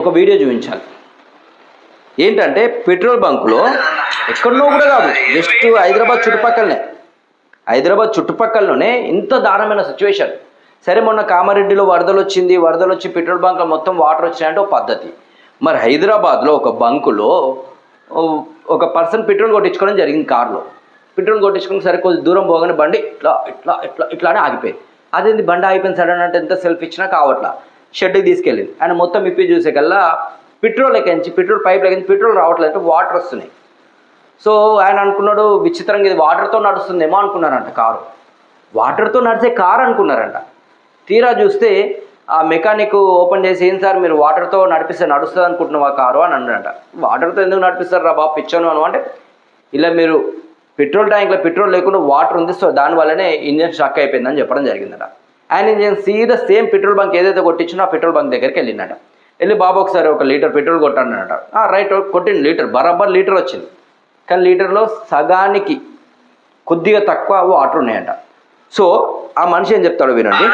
ఒక వీడియో చూపించాలి. ఏంటంటే పెట్రోల్ బంకులో ఎక్కడనో కూడా కాదు జస్ట్ హైదరాబాద్ చుట్టుపక్కలనే. హైదరాబాద్ చుట్టుపక్కలలోనే ఇంత దారుణమైన సిచ్యువేషన్ సరే మొన్న కామారెడ్డిలో వరదలు వచ్చింది వరదలు వచ్చి పెట్రోల్ బంక్లో మొత్తం వాటర్ వచ్చినాయంటే ఒక పద్ధతి. మరి హైదరాబాద్లో ఒక బంకులో ఒక పర్సన్ పెట్రోల్ కొట్టించుకోవడం జరిగింది కారులో. పెట్రోల్ కొట్టించుకుని సరే కొద్ది దూరం పోగానే బండి ఇట్లా ఇట్లా ఇట్లా ఇట్లానే ఆగిపోయింది. అదేంది బండి ఆగిపోయింది సడన్ అంటే ఎంత సెల్ఫ్ ఇచ్చినా కావట్లా. షెడ్కి తీసుకెళ్ళింది. ఆయన మొత్తం ఇప్పి చూసేకల్లా పెట్రోల్ ఎక్కించి పెట్రోల్ పైప్ ఎక్కించి పెట్రోల్ రావట్లేదు అంటే వాటర్ వస్తున్నాయి. సో ఆయన అనుకున్నాడు విచిత్రంగా ఇది వాటర్తో నడుస్తుందేమో అనుకున్నారంట కారు. వాటర్తో నడిచే కారు అనుకున్నారంట. తీరా చూస్తే ఆ మెకానిక్ ఓపెన్ చేసి ఏం సార్ మీరు వాటర్తో నడిపిస్తే నడుస్తుంది అనుకుంటున్నాం ఆ కారు? అని అన్నాడంట. వాటర్తో ఎందుకు నడిపిస్తారు రా బాబు పిచ్చాను అను అంటే ఇలా మీరు పెట్రోల్ ట్యాంక్లో పెట్రోల్ లేకుండా వాటర్ ఉంది సో దానివల్లనే ఇంజన్ షాక్ అయిపోయిందని చెప్పడం జరిగిందట. ఆయన ఇంజన్ సీదా సేమ్ పెట్రోల్ బంక్ ఏదైతే కొట్టించినో ఆ పెట్రోల్ బంక్ దగ్గరికి వెళ్ళిందట. వెళ్ళి బాబు ఒకసారి ఒక లీటర్ పెట్రోల్ కొట్టాడనట రైట్ కొట్టింది లీటర్ బరాబర్ లీటర్ వచ్చింది. కానీ లీటర్లో సగానికి కొద్దిగా తక్కువ వాటర్ ఉన్నాయంట. సో ఆ మనిషి ఏం చెప్తాడో వినండి.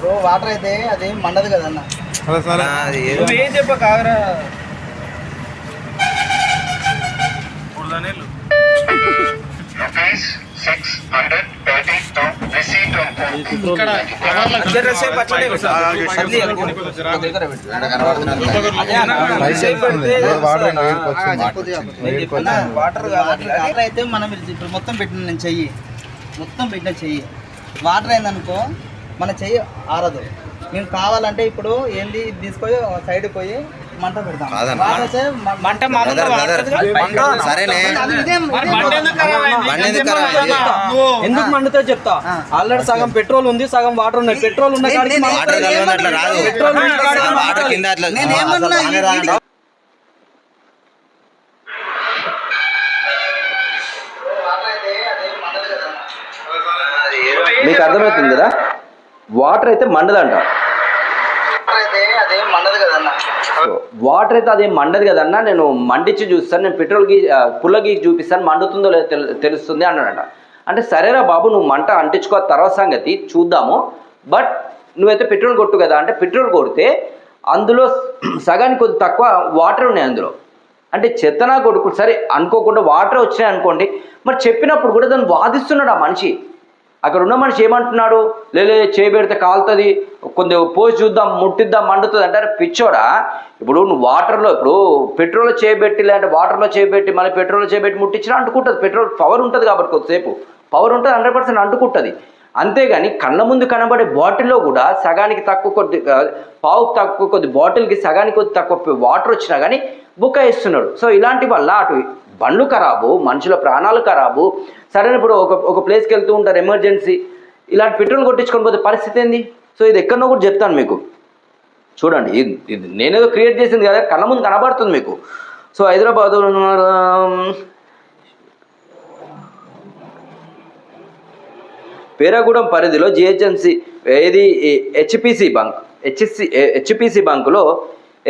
బ్రో వాటర్ అయితే అదేం మండదు కదన్న. అలా సరే. నువ్వేం చెప్ప కాగరా వాటర్ వాటర్ అయితే మనం ఇప్పుడు మొత్తం పెట్టిన నేను చెయ్యి. మొత్తం పెట్టిన చెయ్యి. వాటర్ అయిందనుకో మన చెయ్యి ఆరదు. మేము కావాలంటే ఇప్పుడు ఏంది తీసుకొని సైడ్ పోయి మంట పెడతాం. సరేనే. ఎందుకు మండుతో చెప్తా. ఆల్రెడీ సగం పెట్రోల్ ఉంది సగం వాటర్ ఉన్నాయి పెట్రోల్ ఉన్న వాటర్ పెట్రోల్ కింద అట్లా. మీకు అర్థమవుతుంది కదా వాటర్ అయితే మండదంట. మండదు వాటర్ అయితే అది మండదు కదన్నా. నేను మండించి చూస్తాను. నేను పెట్రోల్ గీ పుల్ల గీకి చూపిస్తాను. మండుతుందో లేదో తెలు- తెలుస్తుంది అన్నాడంట. అంటే సరేరా బాబు నువ్వు మంట అంటించుకో తర్వాత సంగతి చూద్దాము. బట్ నువ్వైతే పెట్రోల్ కొట్టు కదా అంటే పెట్రోల్ కొడితే అందులో సగానికి కొద్ది తక్కువ వాటర్ ఉన్నాయి అందులో. అంటే చెత్తనా కొడుకు సరే అనుకోకుండా వాటర్ వచ్చినాయి అనుకోండి. మరి చెప్పినప్పుడు కూడా దాన్ని వాదిస్తున్నాడు ఆ మనిషి. అక్కడ ఉన్న మనిషి ఏమంటున్నాడు? లేలే చేయబెడితే కాలుతుంది. కొంచెం పోసి చూద్దాం ముట్టిద్దాం మండుతుంది అంటారు. పిచ్చోడా? ఇప్పుడు నువ్వు వాటర్లో ఇప్పుడు పెట్రోల్ చేయబెట్టి లేదంటే వాటర్లో చేయబెట్టి మళ్ళీ పెట్రోల్ చేయబెట్టి ముట్టించినా అంటుకుంటుంది. పెట్రోల్ పవర్ ఉంటుంది కాబట్టి కొద్దిసేపు. పవర్ ఉంటుంది హండ్రెడ్ పర్సెంట్ అంటుకుంటుంది. అంతేగాని కళ్ళ ముందు కనబడే బాటిల్లో కూడా సగానికి తక్కువ కొద్ది పావు తక్కువ కొద్ది బాటిల్కి సగానికి కొద్ది తక్కువ వాటర్ వచ్చినా కానీ బుక్క ఇస్తున్నాడు సో ఇలాంటి వల్ల అటు బండ్లు ఖరాబు మనుషుల ప్రాణాలు ఖరాబు. సరైన ఇప్పుడు ఒక ఒక ప్లేస్కి వెళ్తూ ఉంటారు ఎమర్జెన్సీ ఇలాంటి పెట్రోల్ కొట్టించుకొని పోతే పరిస్థితి ఏంది? సో ఇది ఎక్కడనో కూడా చెప్తాను మీకు. చూడండి ఇది నేనేదో క్రియేట్ చేసింది కదా కళ్ళ ముందు కనబడుతుంది మీకు. సో హైదరాబాద్ పేరాగూడెం పరిధిలో జిహెచ్ఎంసీ ఏది హెచ్పిసి బంక్ హెచ్సి హెచ్పిసి బంకులో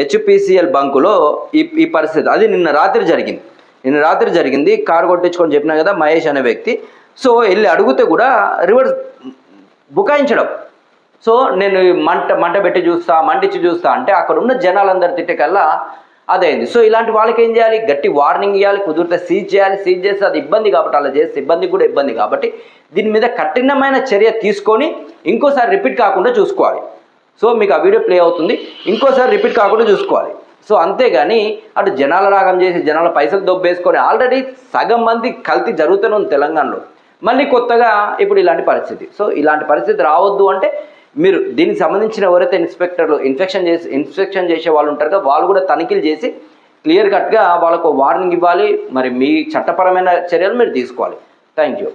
హెచ్పిసిఎల్ బంకులో ఈ ఈ పరిస్థితి. అది నిన్న రాత్రి జరిగింది. నిన్న రాత్రి జరిగింది కారు కొట్టించుకొని చెప్పినా కదా మహేష్ అనే వ్యక్తి. సో వెళ్ళి అడిగితే కూడా రివర్స్ బుకాయించడం. సో నేను మంట మంట పెట్టి చూస్తా మంటించి చూస్తా అంటే అక్కడ ఉన్న జనాలందరి తిట్టకల్లా అదైంది. సో ఇలాంటి వాళ్ళకి ఏం చేయాలి? గట్టి వార్నింగ్ ఇవ్వాలి కుదిరితే సీజ్ చేయాలి సీజ్ చేస్తే అది ఇబ్బంది కాబట్టి అలా చేస్తే ఇబ్బంది కూడా ఇబ్బంది కాబట్టి దీని మీద కఠినమైన చర్య తీసుకొని ఇంకోసారి రిపీట్ కాకుండా చూసుకోవాలి. సో మీకు ఆ వీడియో ప్లే అవుతుంది. ఇంకోసారి రిపీట్ కాకుండా చూసుకోవాలి. సో అంతేగాని అటు జనాల రాగం చేసి జనాల పైసలు దొబ్బేసుకొని ఆల్రెడీ సగం మంది కల్తీ జరుగుతూనే ఉంది తెలంగాణలో. మళ్ళీ కొత్తగా ఇప్పుడు ఇలాంటి పరిస్థితి. సో ఇలాంటి పరిస్థితి రావద్దు అంటే మీరు దీనికి సంబంధించిన ఎవరైతే ఇన్స్పెక్టర్లు ఇన్ఫెక్షన్ చేసి ఇన్స్పెక్షన్ చేసే వాళ్ళు ఉంటారు కదా వాళ్ళు కూడా తనిఖీలు చేసి క్లియర్ కట్గా వాళ్ళకు వార్నింగ్ ఇవ్వాలి. మరి మీ చట్టపరమైన చర్యలు మీరు తీసుకోవాలి. Thank you.